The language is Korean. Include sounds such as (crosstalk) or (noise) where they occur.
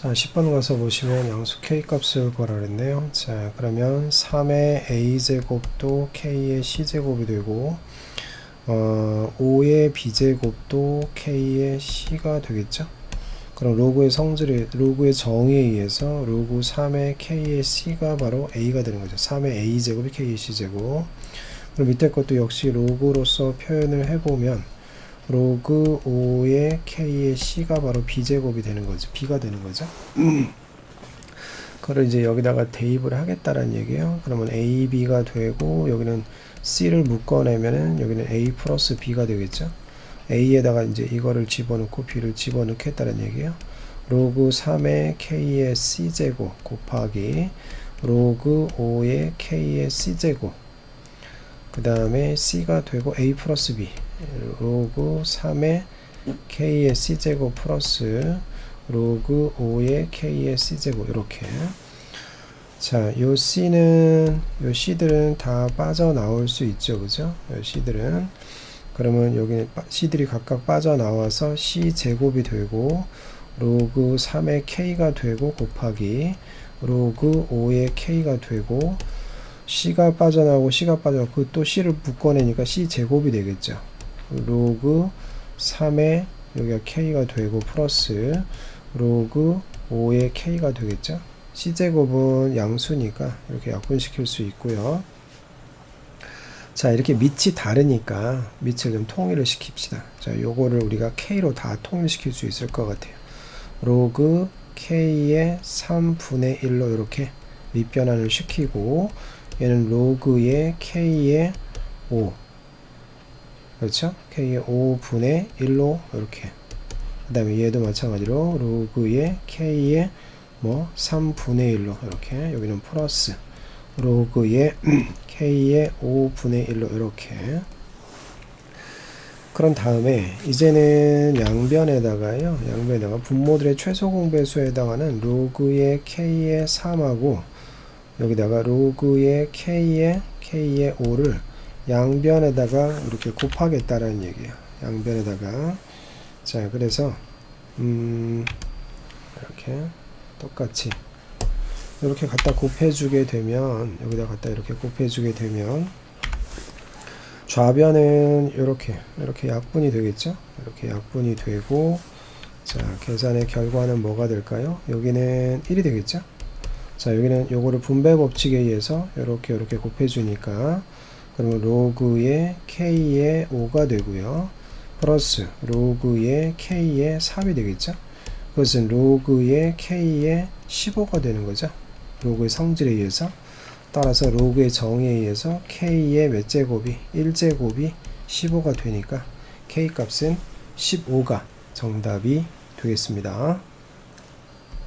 자, 10번 가서 보시면 양수 k 값을 구하라 그랬네요. 자, 그러면 3의 a제곱도 k의 c제곱이 되고 어, 5의 b제곱도 k의 c가 되겠죠? 그럼 로그의 성질에 로그의 정의에 의해서 로그 3의 k의 c가 바로 a가 되는 거죠. 3의 a제곱이 k의 c제곱. 그럼 밑에 것도 역시 로그로서 표현을 해보면 로그 5의 k의 c가 바로 b제곱이 되는 거죠. b가 되는 거죠. 그걸 이제 여기다가 대입을 하겠다라는 얘기예요. 그러면 a, b가 되고 여기는 c를 묶어내면은 여기는 a 플러스 b가 되겠죠. a에다가 이제 이거를 집어넣고 b를 집어넣겠다는 얘기예요. 로그 3의 k의 c제곱 곱하기 로그 5의 k의 c제곱 그 다음에 c가 되고 a 플러스 b 로그 3의 k의 c제곱 플러스 로그 5의 k의 c제곱 이렇게 자, 요 c는 요 c들은 다 빠져나올 수 있죠. 그죠? 요 c들은 그러면 여기 c들이 각각 빠져나와서 c 제곱이 되고 로그 3의 k가 되고 곱하기 로그 5의 k가 되고 c가 빠져나오고 c가 빠져나오고 그또 c를 묶어내니까 c 제곱이 되겠죠. 로그 3의 여기가 k가 되고 플러스 로그 5의 k가 되겠죠. c제곱은 양수니까 이렇게 약분시킬 수 있고요. 자 이렇게 밑이 다르니까 밑을 좀 통일을 시킵시다. 자 요거를 우리가 k로 다 통일시킬 수 있을 것 같아요. 로그 k의 3분의 1로 이렇게 밑변환을 시키고 얘는 로그의 k의 5 그렇죠? k의 5분의 1로 이렇게. 그 다음에 얘도 마찬가지로 로그의 k의 뭐 3분의 1로 이렇게. 여기는 플러스. 로그의 (clears throat) k의 5분의 1로 이렇게. 그런 다음에 이제는 양변에다가요. 양변에다가 분모들의 최소 공배수에 해당하는 로그의 k의 3하고 여기다가 로그의 k의 k의 5를 양변에다가 이렇게 곱하겠다라는 얘기예요. 양변에다가. 자 그래서 음 이렇게 똑같이. 이렇게 갖다 곱해주게 되면 여기다 갖다 이렇게 곱해주게 되면 좌변은 이렇게 이렇게 약분이 되겠죠? 이렇게 약분이 되고 자 계산의 결과는 뭐가 될까요? 여기는 1이 되겠죠 자 여기는 요거를 분배 법칙에 의해서 이렇게 이렇게 곱해주니까 그러면 로그의 k의 5가 되고요. 플러스 로그의 k의 3이 되겠죠? 그것은 로그의 k의 15가 되는 거죠? 로그의 성질에 의해서. 따라서 로그의 정의에 의해서 k의 몇 제곱이? 1제곱이 15가 되니까 k 값은 15가 정답이 되겠습니다.